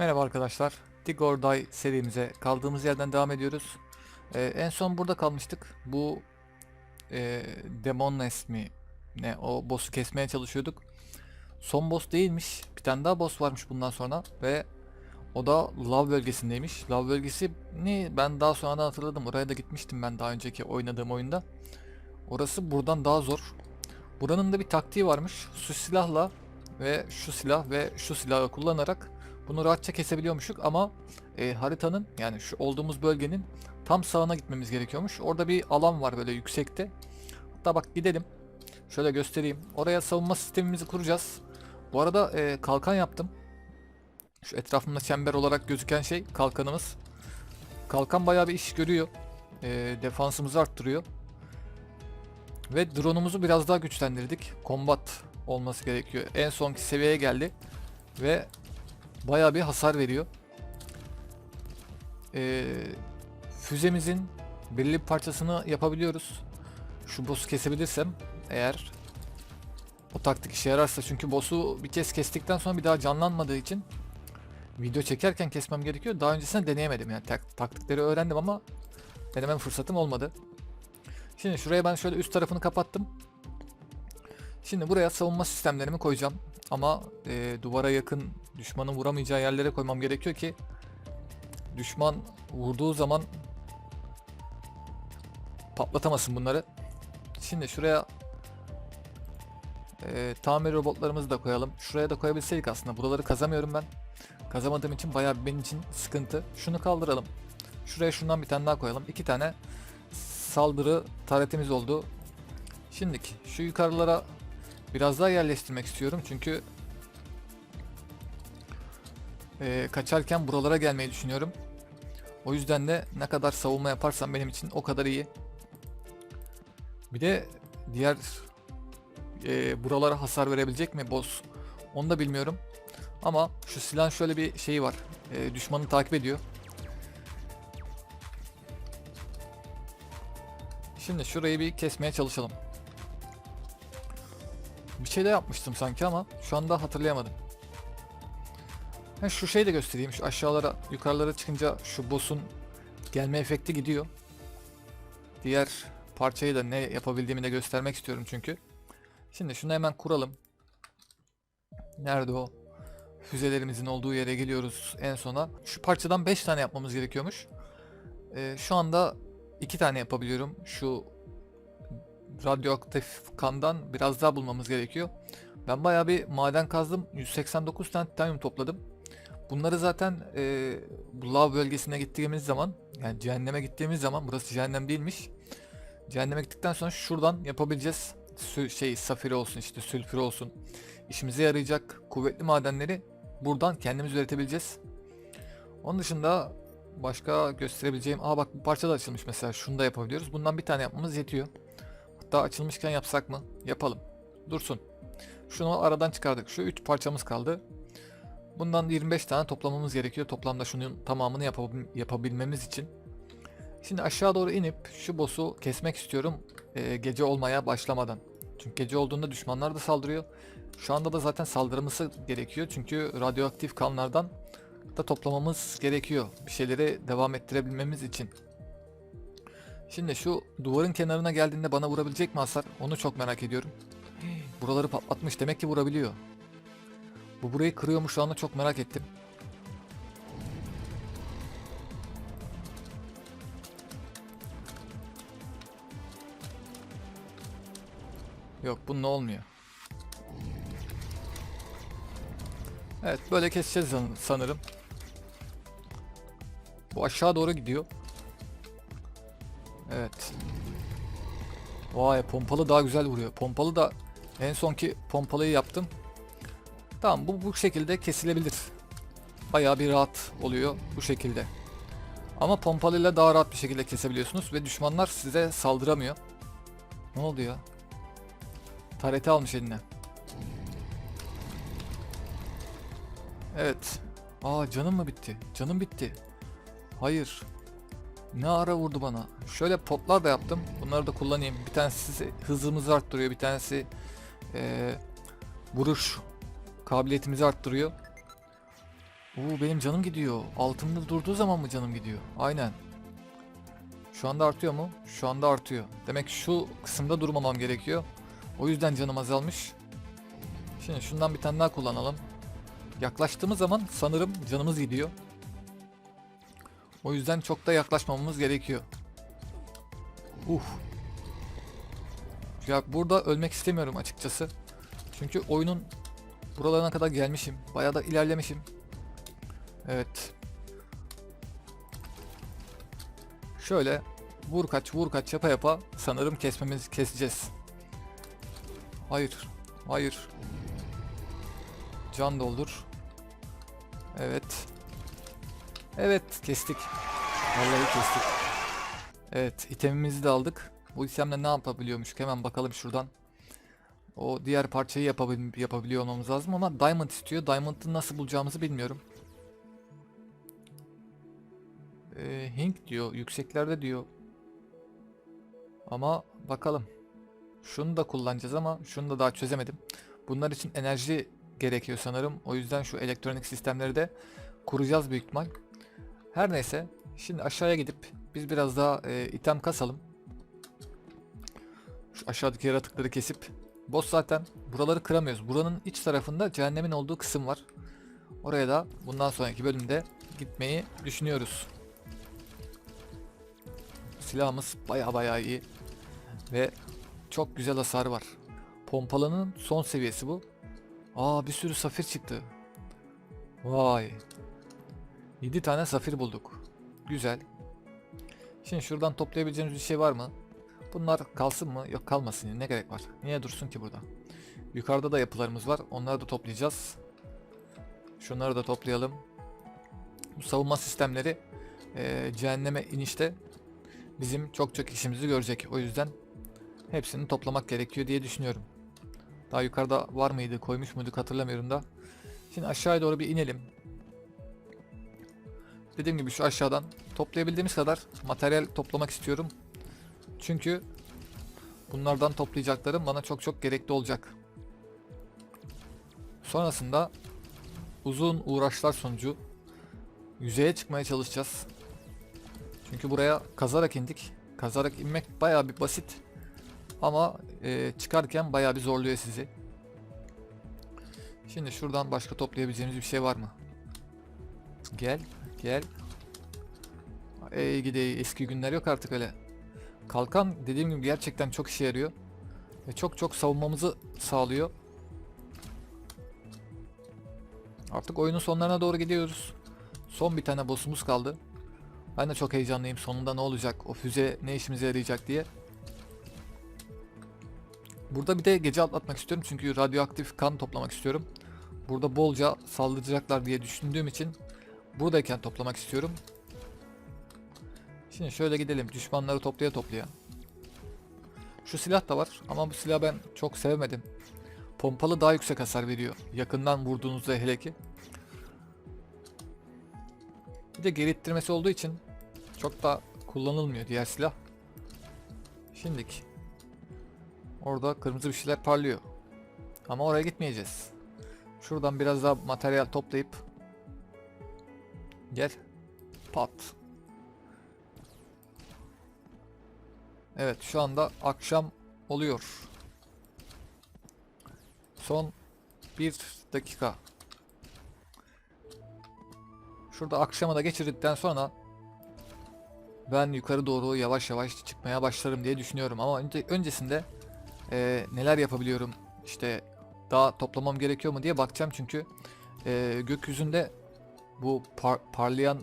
Merhaba arkadaşlar. Dig serimize kaldığımız yerden devam ediyoruz. Ee, en son burada kalmıştık. Bu e, Demoness mi ne o boss'u kesmeye çalışıyorduk. Son boss değilmiş. Bir tane daha boss varmış bundan sonra ve o da Lav bölgesindeymiş. Lav bölgesi ne ben daha sonradan hatırladım. Oraya da gitmiştim ben daha önceki oynadığım oyunda. Orası buradan daha zor. Buranın da bir taktiği varmış. Şu silahla ve şu silah ve şu silahı kullanarak bunu rahatça kesebiliyormuşuk ama e, haritanın yani şu olduğumuz bölgenin tam sağına gitmemiz gerekiyormuş. Orada bir alan var böyle yüksekte. Hatta bak gidelim. Şöyle göstereyim. Oraya savunma sistemimizi kuracağız. Bu arada e, kalkan yaptım. Şu etrafımda çember olarak gözüken şey kalkanımız. Kalkan bayağı bir iş görüyor. E, defansımızı arttırıyor. Ve drone'umuzu biraz daha güçlendirdik. Combat olması gerekiyor. En sonki seviyeye geldi. Ve bayağı bir hasar veriyor. Ee, füzemizin belirli bir parçasını yapabiliyoruz. Şu boss'u kesebilirsem eğer o taktik işe yararsa çünkü boss'u bir kez kestikten sonra bir daha canlanmadığı için video çekerken kesmem gerekiyor. Daha öncesinde deneyemedim yani tak- taktikleri öğrendim ama denemem fırsatım olmadı. Şimdi şuraya ben şöyle üst tarafını kapattım. Şimdi buraya savunma sistemlerimi koyacağım. Ama e, duvara yakın düşmanın vuramayacağı yerlere koymam gerekiyor ki düşman vurduğu zaman patlatamasın bunları. Şimdi şuraya e, tamir robotlarımızı da koyalım. Şuraya da koyabilseydik aslında. Buraları kazamıyorum ben. Kazamadığım için bayağı benim için sıkıntı. Şunu kaldıralım. Şuraya şundan bir tane daha koyalım. İki tane saldırı taretimiz oldu. Şimdiki şu yukarılara biraz daha yerleştirmek istiyorum çünkü eee, kaçarken buralara gelmeyi düşünüyorum. O yüzden de ne kadar savunma yaparsam benim için o kadar iyi. Bir de diğer eee, buralara hasar verebilecek mi boss onu da bilmiyorum. Ama şu silahın şöyle bir şeyi var. Eee, düşmanı takip ediyor. Şimdi şurayı bir kesmeye çalışalım. Bir şey de yapmıştım sanki ama şu anda hatırlayamadım. Ha, şu şeyi de göstereyim. Şu aşağılara, yukarılara çıkınca şu boss'un gelme efekti gidiyor. Diğer parçayı da ne yapabildiğimi de göstermek istiyorum çünkü. Şimdi şunu hemen kuralım. Nerede o? Füzelerimizin olduğu yere geliyoruz en sona. Şu parçadan 5 tane yapmamız gerekiyormuş. Ee, şu anda 2 tane yapabiliyorum. Şu radyoaktif kandan biraz daha bulmamız gerekiyor. Ben bayağı bir maden kazdım. 189 tane titanyum topladım. Bunları zaten e, bu lav bölgesine gittiğimiz zaman yani cehenneme gittiğimiz zaman burası cehennem değilmiş. Cehenneme gittikten sonra şuradan yapabileceğiz. Sü- şey safiri olsun işte sülfür olsun. İşimize yarayacak kuvvetli madenleri buradan kendimiz üretebileceğiz. Onun dışında başka gösterebileceğim... Aa bak bu parça da açılmış mesela. Şunu da yapabiliyoruz. Bundan bir tane yapmamız yetiyor. Hatta açılmışken yapsak mı? Yapalım. Dursun. Şunu aradan çıkardık. Şu 3 parçamız kaldı. Bundan 25 tane toplamamız gerekiyor. Toplamda şunun tamamını yapabil- yapabilmemiz için. Şimdi aşağı doğru inip şu boss'u kesmek istiyorum. Ee, gece olmaya başlamadan. Çünkü gece olduğunda düşmanlar da saldırıyor. Şu anda da zaten saldırması gerekiyor. Çünkü radyoaktif kanlardan da toplamamız gerekiyor. Bir şeyleri devam ettirebilmemiz için. Şimdi şu duvarın kenarına geldiğinde bana vurabilecek mi hasar? Onu çok merak ediyorum. Buraları patlatmış. Demek ki vurabiliyor. Bu burayı kırıyormuş şu anda çok merak ettim. Yok bunun olmuyor. Evet böyle keseceğiz san- sanırım. Bu aşağı doğru gidiyor. Evet. Vay pompalı daha güzel vuruyor. Pompalı da en sonki pompalıyı yaptım. Tamam bu bu şekilde kesilebilir. Bayağı bir rahat oluyor bu şekilde. Ama pompalıyla daha rahat bir şekilde kesebiliyorsunuz ve düşmanlar size saldıramıyor. Ne oldu ya? Tareti almış eline. Evet. Aa canım mı bitti? Canım bitti. Hayır. Ne ara vurdu bana. Şöyle potlar da yaptım. Bunları da kullanayım. Bir tanesi hızımızı arttırıyor. Bir tanesi eee, vuruş kabiliyetimizi arttırıyor. Oo benim canım gidiyor. Altında durduğu zaman mı canım gidiyor? Aynen. Şu anda artıyor mu? Şu anda artıyor. Demek şu kısımda durmamam gerekiyor. O yüzden canım azalmış. Şimdi şundan bir tane daha kullanalım. Yaklaştığımız zaman sanırım canımız gidiyor. O yüzden çok da yaklaşmamamız gerekiyor. Uf. Ya burada ölmek istemiyorum açıkçası. Çünkü oyunun buralarına kadar gelmişim. Bayağı da ilerlemişim. Evet. Şöyle vur kaç vur kaç yapa yapa sanırım kesmemiz keseceğiz. Hayır. Hayır. Can doldur. Evet. Evet kestik. Vallahi kestik. Evet itemimizi de aldık. Bu itemle ne yapabiliyormuş hemen bakalım şuradan. O diğer parçayı yapabil yapabiliyor olmamız lazım ama diamond istiyor. Diamond'ı nasıl bulacağımızı bilmiyorum. Ee, Hink diyor. Yükseklerde diyor. Ama bakalım. Şunu da kullanacağız ama şunu da daha çözemedim. Bunlar için enerji gerekiyor sanırım. O yüzden şu elektronik sistemleri de kuracağız büyük ihtimal. Her neyse. Şimdi aşağıya gidip biz biraz daha e, item kasalım. Şu aşağıdaki yaratıkları kesip. Boss zaten buraları kıramıyoruz. Buranın iç tarafında cehennemin olduğu kısım var. Oraya da bundan sonraki bölümde gitmeyi düşünüyoruz. Silahımız baya baya iyi. Ve çok güzel hasar var. Pompalının son seviyesi bu. Aa bir sürü safir çıktı. Vay. 7 tane safir bulduk. Güzel. Şimdi şuradan toplayabileceğimiz bir şey var mı? Bunlar kalsın mı? Yok kalmasın. Ne gerek var? Niye dursun ki burada? Yukarıda da yapılarımız var. Onları da toplayacağız. Şunları da toplayalım. Bu savunma sistemleri eee, cehenneme inişte bizim çok çok işimizi görecek. O yüzden hepsini toplamak gerekiyor diye düşünüyorum. Daha yukarıda var mıydı, koymuş muyduk hatırlamıyorum da. Şimdi aşağıya doğru bir inelim. Dediğim gibi şu aşağıdan toplayabildiğimiz kadar materyal toplamak istiyorum. Çünkü bunlardan toplayacaklarım bana çok çok gerekli olacak. Sonrasında uzun uğraşlar sonucu yüzeye çıkmaya çalışacağız. Çünkü buraya kazarak indik. Kazarak inmek bayağı bir basit. Ama e, çıkarken bayağı bir zorluyor sizi. Şimdi şuradan başka toplayabileceğimiz bir şey var mı? Gel, gel. Ey gidi eski günler yok artık öyle. Kalkan dediğim gibi gerçekten çok işe yarıyor. Ve çok çok savunmamızı sağlıyor. Artık oyunun sonlarına doğru gidiyoruz. Son bir tane boss'umuz kaldı. Ben de çok heyecanlıyım. Sonunda ne olacak? O füze ne işimize yarayacak diye. Burada bir de gece atlatmak istiyorum çünkü radyoaktif kan toplamak istiyorum. Burada bolca saldıracaklar diye düşündüğüm için buradayken toplamak istiyorum. Şimdi şöyle gidelim düşmanları toplaya toplaya. Şu silah da var ama bu silahı ben çok sevmedim. Pompalı daha yüksek hasar veriyor. Yakından vurduğunuzda hele ki. Bir de geri ittirmesi olduğu için çok da kullanılmıyor diğer silah. Şimdiki. Orada kırmızı bir şeyler parlıyor. Ama oraya gitmeyeceğiz. Şuradan biraz daha materyal toplayıp gel. Pat. Evet şu anda akşam oluyor. Son bir dakika. Şurada akşamı da geçirdikten sonra ben yukarı doğru yavaş yavaş çıkmaya başlarım diye düşünüyorum ama önce, öncesinde e, neler yapabiliyorum işte daha toplamam gerekiyor mu diye bakacağım çünkü e, gökyüzünde bu par- parlayan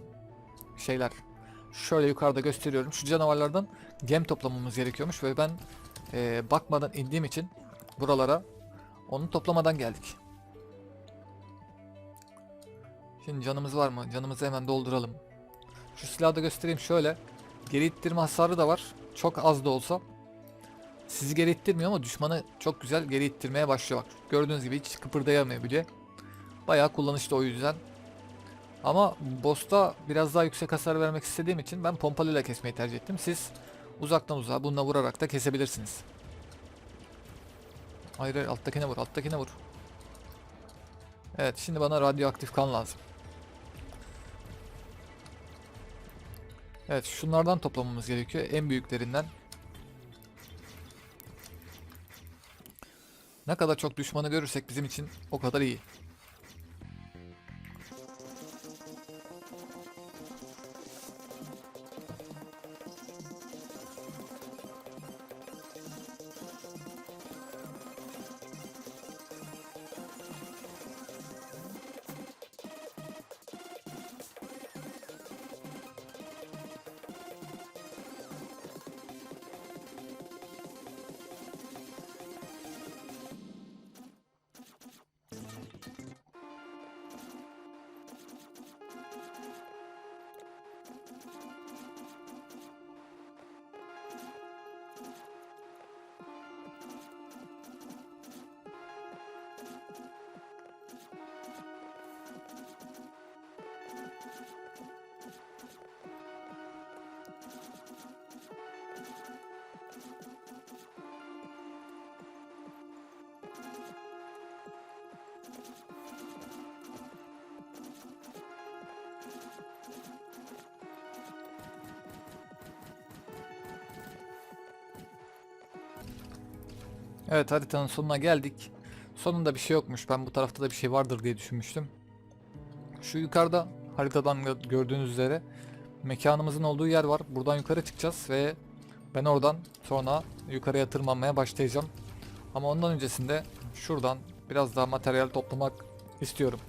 şeyler şöyle yukarıda gösteriyorum şu canavarlardan gem toplamamız gerekiyormuş ve ben e, bakmadan indiğim için buralara onu toplamadan geldik. Şimdi canımız var mı? Canımızı hemen dolduralım. Şu silahı da göstereyim şöyle. Geri ittirme hasarı da var. Çok az da olsa. Sizi geri ittirmiyor ama düşmanı çok güzel geri ittirmeye başlıyor bak. Gördüğünüz gibi hiç kıpırdayamıyor bile. Bayağı kullanışlı o yüzden. Ama boss'ta biraz daha yüksek hasar vermek istediğim için ben pompalıyla kesmeyi tercih ettim. Siz uzaktan uzağa bununla vurarak da kesebilirsiniz. Hayır hayır alttakine vur alttakine vur. Evet şimdi bana radyoaktif kan lazım. Evet şunlardan toplamamız gerekiyor. En büyüklerinden. Ne kadar çok düşmanı görürsek bizim için o kadar iyi. Evet haritanın sonuna geldik. Sonunda bir şey yokmuş. Ben bu tarafta da bir şey vardır diye düşünmüştüm. Şu yukarıda haritadan gö- gördüğünüz üzere mekanımızın olduğu yer var. Buradan yukarı çıkacağız ve ben oradan sonra yukarıya tırmanmaya başlayacağım. Ama ondan öncesinde şuradan biraz daha materyal toplamak istiyorum.